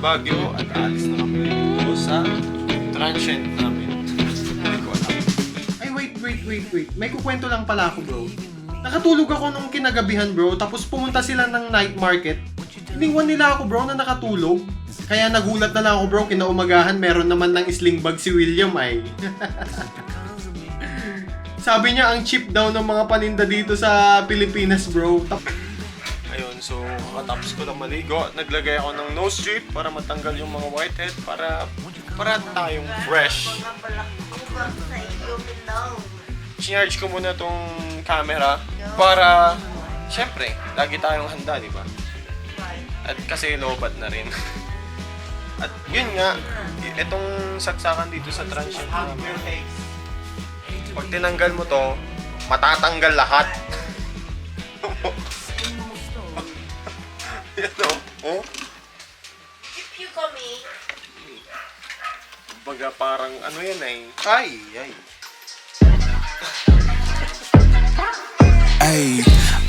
Baguio at aalis na kami dito sa transient namin. Ko alam. Ay, wait, wait, wait, wait. May kukwento lang pala ako, bro. Nakatulog ako nung kinagabihan, bro. Tapos pumunta sila ng night market. Iniwan nila ako, bro, na nakatulog. Kaya nagulat na lang ako, bro. Kinaumagahan, meron naman ng sling bag si William, ay. Sabi niya, ang cheap daw ng mga paninda dito sa Pilipinas, bro. Tap- Ayun, so kakatapos ko lang maligo. Naglagay ako ng nose strip para matanggal yung mga whitehead para para tayong fresh. Charge ko muna tong camera para syempre, lagi tayong handa, di ba? At kasi lobat na rin. At yun nga, itong saksakan dito sa transient namin. Pag tinanggal mo to, matatanggal lahat. Yan o. Oh. If you kami, Baga parang ano yan eh. Ay, ay. Ayy,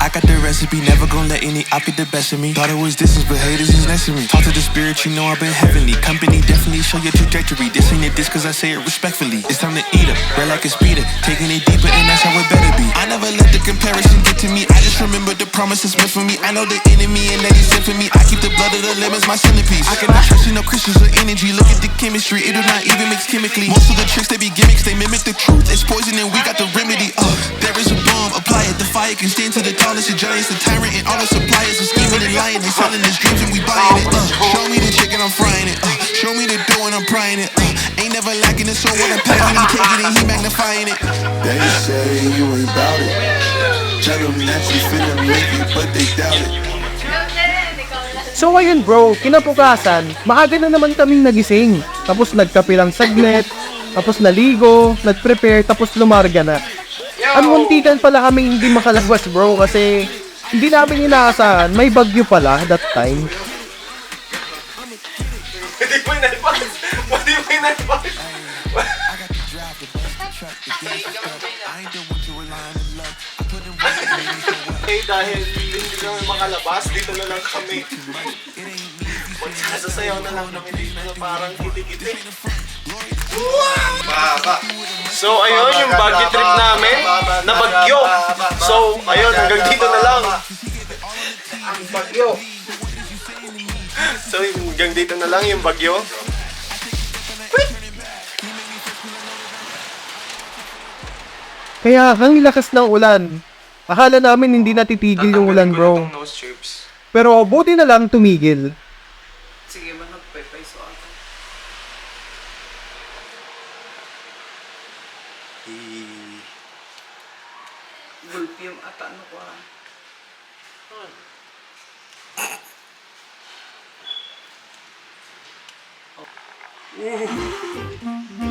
I got the recipe, never gonna let any op be the best of me. Thought it was distance, but haters is next to me. Talk to the spirit, you know I've been heavenly. Company definitely show your trajectory. This ain't a diss cause I say it respectfully. It's time to eat up, red like a speeder. Taking it deeper, and that's how it better be. I never let the comparison get to me. I just remember the promises meant for me. I know the enemy and that he's sent for me. I keep the blood of the lemons, my centerpiece. I cannot trust in no Christians or energy. Look at the chemistry, it do not even mix chemically. Most of the tricks they be gimmicks, they mimic the truth. It's poison and we got the remedy. Uh, there is a bomb, apply it, The fire can stand to the tallest of giants, the tyrant and all the suppliers are scheming and lying. They selling us dreams and we buying it. Uh, show me the chicken, I'm frying it. Uh, show me the dough and I'm prying it. Uh, ain't never lacking it, so when I'm packing, he take it and he magnifying it. They say you ain't bout it. Tell them that you finna make it, but they doubt it. So ayun bro, kinabukasan, maaga na naman kaming nagising. Tapos nagkape lang saglit, tapos naligo, nag-prepare, tapos lumarga na. Ang muntikan pala kami hindi makalabas bro kasi hindi namin inaasahan, may bagyo pala that time. Hindi mo inalpas. Hindi mo inalpas. Eh, dahil hindi kami makalabas, dito na lang kami. Magsasayaw na lang kami dito na parang kiti-kiti. Baba. So, ayun yung bagyo trip namin na bagyo. So, ayun, hanggang dito na lang. Ang bagyo. So, hanggang dito na lang yung bagyo. Kaya ang lakas ng ulan. Akala namin hindi natitigil yung ulan bro. Pero buti na lang tumigil. Sige, manok pa so ako. Gulpium ata ano ko ah.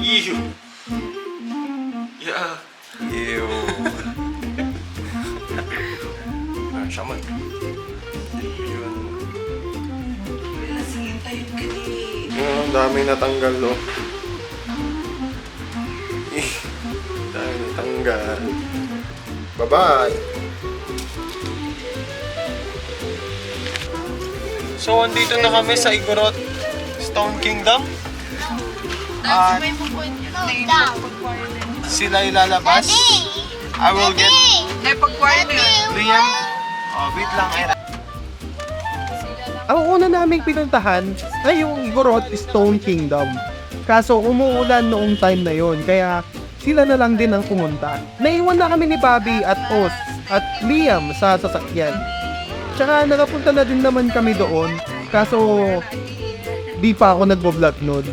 Ew. Yeah. Ew. ah, shaman. Yun. Wala sige tayo kani. Oh, ang daming natanggal, no? Eh, dami natanggal. Bye-bye! So, andito na kami sa Igorot Stone Kingdom. At sila ilalabas. I will get Naipag-quiet na yun. Liam. Oh, wait lang, Era. Ang una naming pinuntahan ay yung Igorot Stone Kingdom. Kaso umuulan noong time na yon kaya sila na lang din ang pumunta. Naiwan na kami ni Bobby at Oz at Liam sa sasakyan. Tsaka nakapunta na din naman kami doon kaso di pa ako nagbo-vlog noon.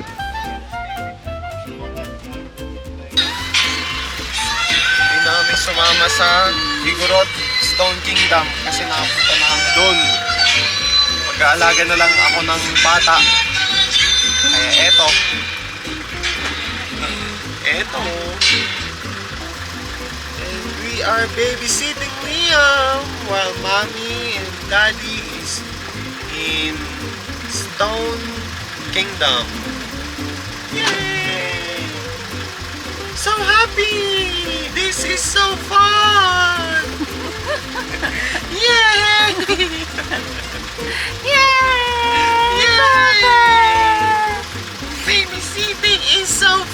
Hindi na kami sumama sa Igorot Stone Kingdom kasi nakapunta na kami doon. Mag-aalaga na lang ako ng bata. Kaya eto. Eto. we are babysitting Liam um, while mommy and daddy is in Stone Kingdom. Yay! So happy! This is so fun! Yay! Yay! Yay! Babysitting is so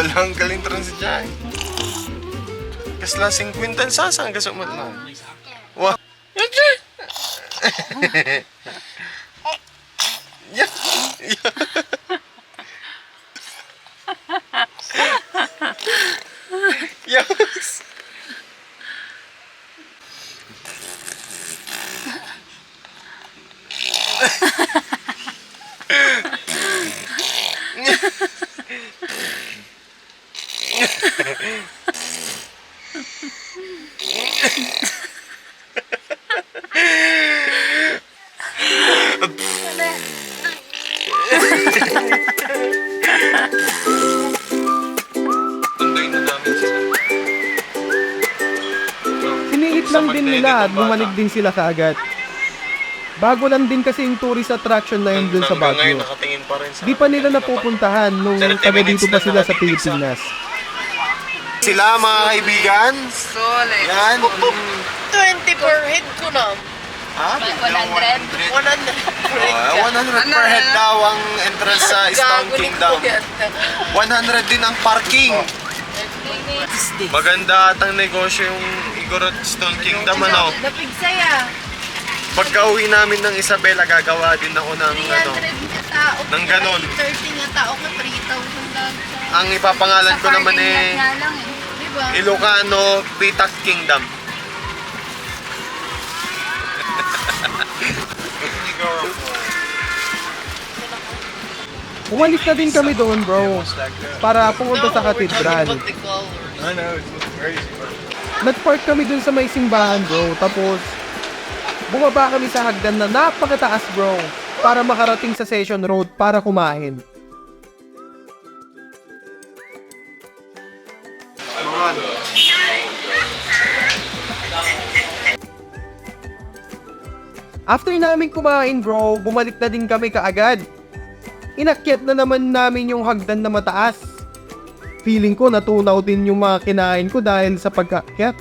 Tama lang galing transya. Kasla 50 sasa ang gasok mo lang. Wah. Yeah. nila at bumalik din sila kaagad. Bago lang din kasi yung tourist attraction na yun dun sa Baguio. Di pa nila napupuntahan nung 30 taga dito pa sila sa Pilipinas. Sila mga kaibigan. Solid. Yan. 20 per head ko na. Ha? 100? 100 per head Ah, ka. 100 per head daw ang entrance sa Stone Kingdom. Kuya. 100 din ang parking. Maganda at ang negosyo yung Igorot Stone Kingdom ano. Napigsaya. Pagka uwi namin ng Isabela, gagawa din ako ng ano. 300 nga tao. Nang ganon. 30 nga tao ka, 3,000 lang. Ang ipapangalan ko naman eh, Diba? Ilocano Pitak Kingdom. Umalis na din kami doon bro, para pumunta sa katedral. Nag-park kami dun sa may simbahan bro, tapos bumaba kami sa hagdan na napakataas bro, para makarating sa Session Road para kumain. After namin kumain bro, bumalik na din kami kaagad. Inakyat na naman namin yung hagdan na mataas. Feeling ko natunaw din yung mga kinain ko dahil sa pagkakyat.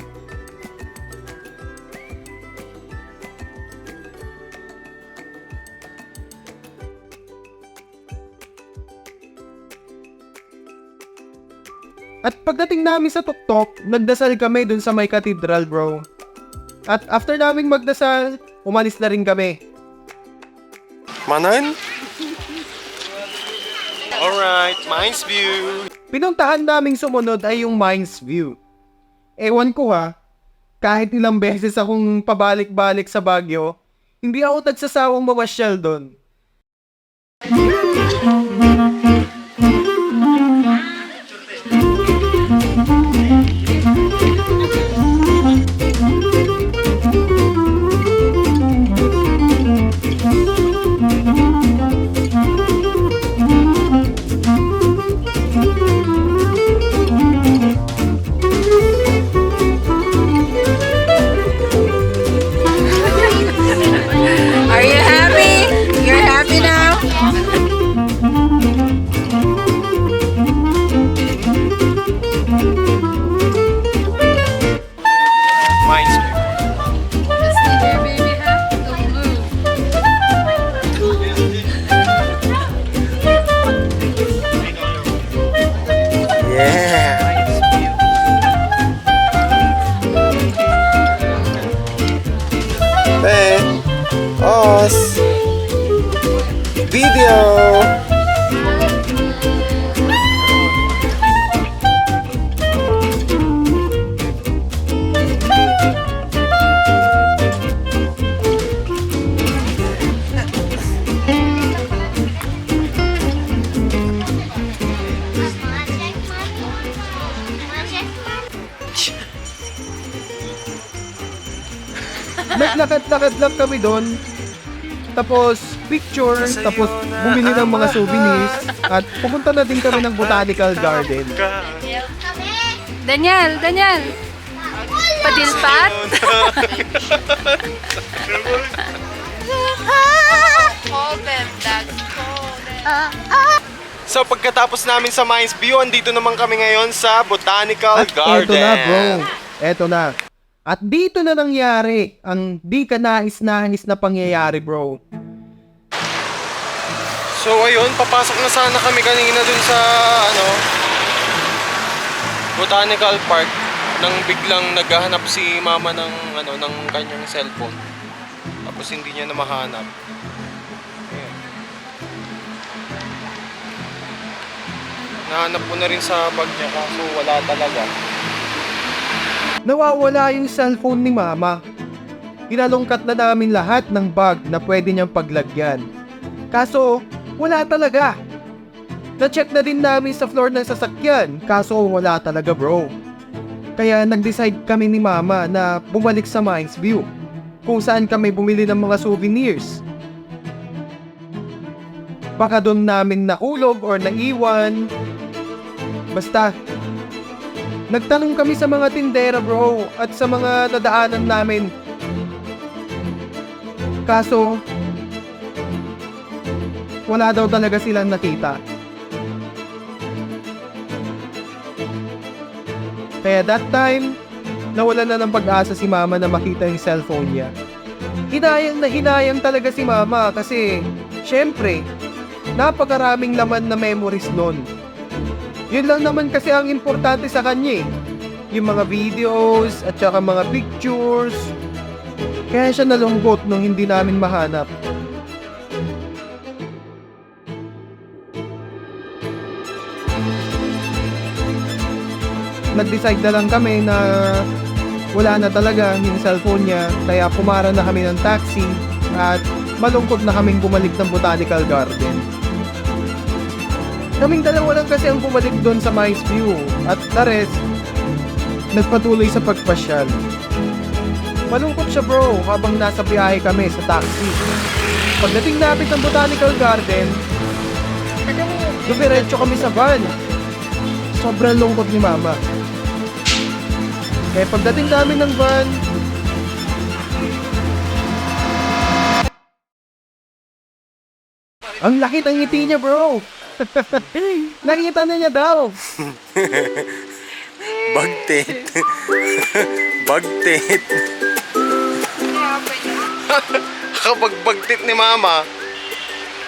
At pagdating namin sa tuktok, nagdasal kami dun sa may katedral bro. At after naming magdasal, umalis na rin kami. Manan? Alright, Mines View. Pinuntahan naming sumunod ay yung Mines View. Ewan ko ha, kahit ilang beses akong pabalik-balik sa Baguio, hindi ako nagsasawang mamasyal doon. Naglakad-lakad lang kami doon. Tapos picture, tapos bumili ng mga souvenirs at pupunta na din kami ng botanical garden. Daniel, Daniel. Padilpat? So pagkatapos namin sa Mines View, andito naman kami ngayon sa Botanical At Garden. eto na bro, eto na. At dito na nangyari ang di ka nais-nais na pangyayari bro. So ayun, papasok na sana kami kanina dun sa ano Botanical Park nang biglang naghahanap si mama ng ano ng kanyang cellphone. Tapos hindi niya na mahanap. Ayun. Nahanap ko na rin sa bag niya kaso wala talaga. Nawawala yung cellphone ni mama. Pinalungkat na namin lahat ng bag na pwede niyang paglagyan. Kaso, wala talaga. Na-check na din namin sa floor ng sasakyan, kaso wala talaga bro. Kaya nag-decide kami ni mama na bumalik sa Mines View, kung saan kami bumili ng mga souvenirs. Baka doon namin naulog or naiwan. Basta, Nagtanong kami sa mga tindera bro at sa mga nadaanan namin. Kaso, wala daw talaga silang nakita. Kaya that time, nawala na ng pag-asa si mama na makita yung cellphone niya. Hinayang na hinayang talaga si mama kasi, syempre, napakaraming laman na memories nun. Yun lang naman kasi ang importante sa kanya eh. Yung mga videos at saka mga pictures. Kaya siya nalungkot nung hindi namin mahanap. Nag-decide na lang kami na wala na talaga yung cellphone niya kaya pumara na kami ng taxi at malungkot na kaming bumalik ng Botanical Garden. Kaming dalawa lang kasi ang bumalik doon sa Mice View at the rest, nagpatuloy sa pagpasyal. Malungkot siya bro habang nasa biyahe kami sa taxi. Pagdating namin ng Botanical Garden, dumiretso kami sa van. Sobrang lungkot ni mama. Kaya pagdating namin ng van, ang laki ng ngiti niya bro. Nakita na niya daw. Bagtit. Bagtit. Kapag bagtit ni mama,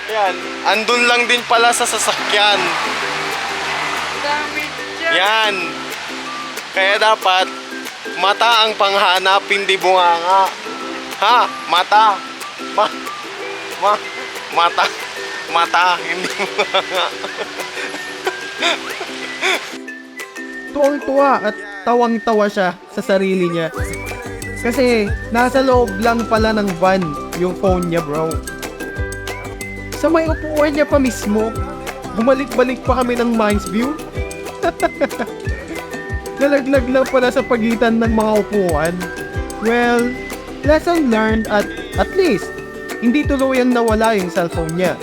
yan, andun lang din pala sa sasakyan. Dami dyan. Yan. Kaya dapat, mata ang panghanap, hindi bunganga. Ha? Mata. Ma, ma, mata. Mata, hindi bunganga. Tuwang-tuwa at tawang-tawa siya sa sarili niya. Kasi nasa loob lang pala ng van yung phone niya bro. Sa may upuan niya pa mismo, bumalik-balik pa kami ng Mines View. Nalaglag lang pala sa pagitan ng mga upuan. Well, lesson learned at at least, hindi tuluyang nawala yung cellphone niya.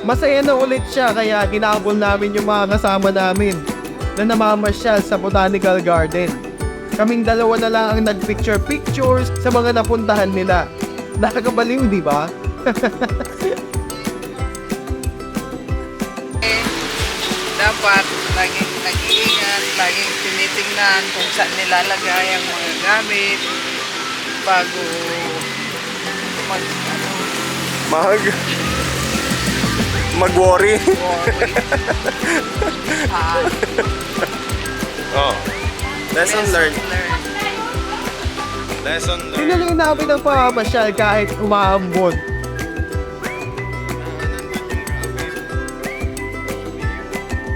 Masaya na ulit siya kaya ginabol namin yung mga kasama namin na namamasyal sa Botanical Garden. Kaming dalawa na lang ang nag-picture-pictures sa mga napuntahan nila. Nakakabaliw, di ba? Dapat laging nag-iingat, laging tinitingnan kung saan nilalagay ang mga gamit bago mag ano, Mag... Mag-worry. ah, oh. Lesson learned. learn. Lesson learned. Tinuloy namin ang pamamasyal kahit umaambon.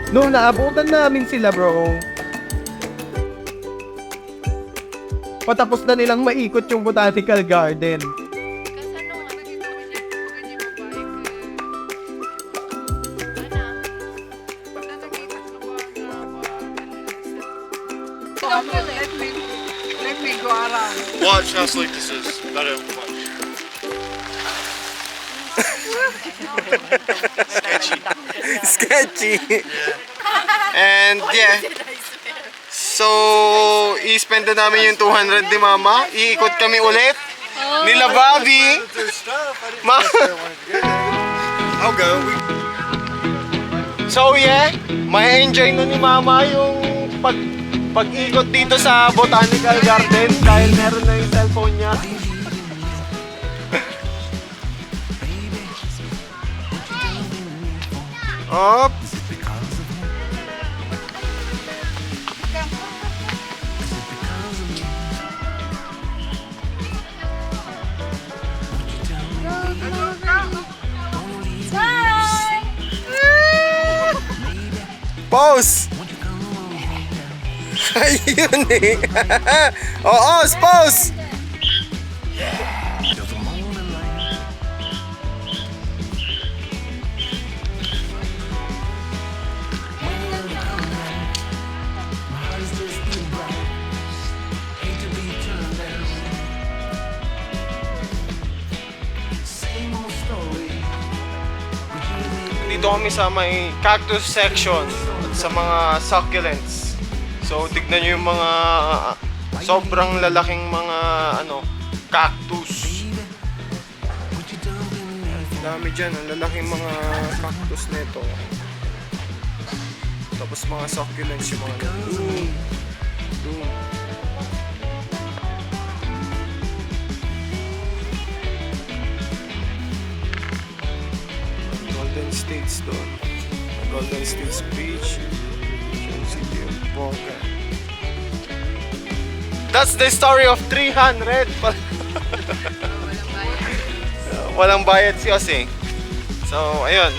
Nung naabutan namin sila bro, patapos na nilang maikot yung botanical garden. Sketchy. And yeah. So, i-spend na namin yung 200 ni Mama. Iikot kami ulit. Nila Bobby. Ma I'll go. So yeah, may enjoy na ni Mama yung pag pag-ikot dito sa Botanical Garden dahil meron na yung cellphone niya. Up. Pause! Ayun eh. Oo, pause! Dito kami sa may cactus section sa mga succulents. So, tignan nyo yung mga sobrang lalaking mga ano, cactus. Dami dyan, ang lalaking mga cactus nito. Tapos mga succulents yung mga. Doon. Golden States doon. Golden States Beach. Yung City of Boca. That's the story of 300. Walang bayad si Ose. So, ayun.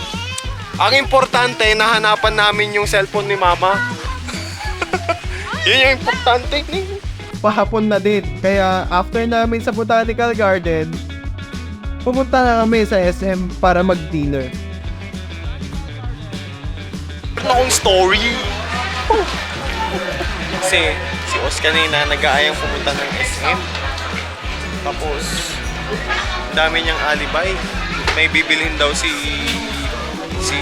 Ang importante, nahanapan namin yung cellphone ni Mama. Yun yung importante. Pahapon na din. Kaya after namin sa Botanical Garden, pumunta na kami sa SM para mag-dinner. Meron akong story. Kasi si Os kanina nag-aayang pumunta ng SM. Tapos, dami niyang alibay. May bibilhin daw si si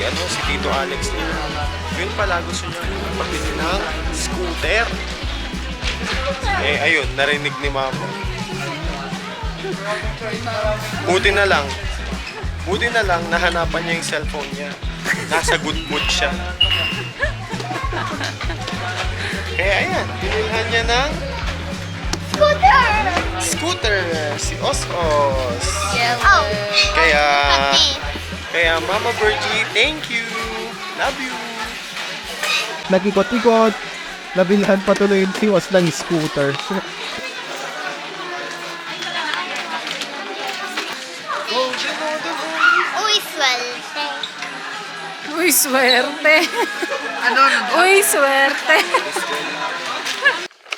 ano si Tito Alex niya. Yun pala gusto niya pabili ng scooter. Eh ayun, narinig ni Mama. Buti na lang. Buti na lang nahanapan niya yung cellphone niya. Nasa good mood siya. Kaya ayan, binilhan niya ng scooter! Scooter! Si Os-Os. Kaya, kaya Mama Virgie, thank you! Love you! Nag-ikot-ikot. Nabilhan patuloy si Was ng scooter. Uy, swerte. Ano? Uy, swerte.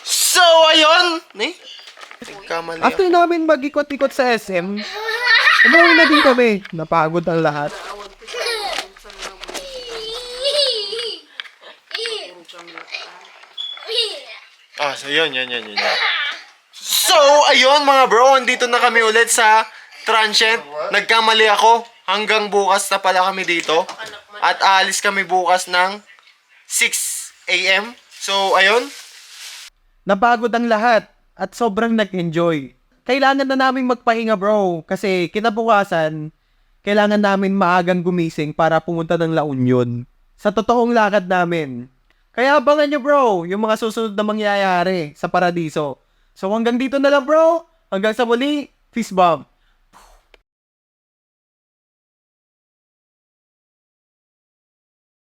So, ayun! Ni? Kamali After namin mag-ikot-ikot sa SM, umuwi na din kami. Napagod ang lahat. Ah, so yun, yun, yun, yun. yun. So, ayun mga bro, andito na kami ulit sa Transient. Nagkamali ako. Hanggang bukas na pala kami dito. At aalis kami bukas ng 6 a.m. So, ayun. Napagod ang lahat at sobrang nag-enjoy. Kailangan na namin magpahinga bro kasi kinabukasan, kailangan namin maagang gumising para pumunta ng La Union sa totoong lakad namin. Kaya abangan nyo bro yung mga susunod na mangyayari sa paradiso. So hanggang dito na lang bro. Hanggang sa muli. Peace bomb.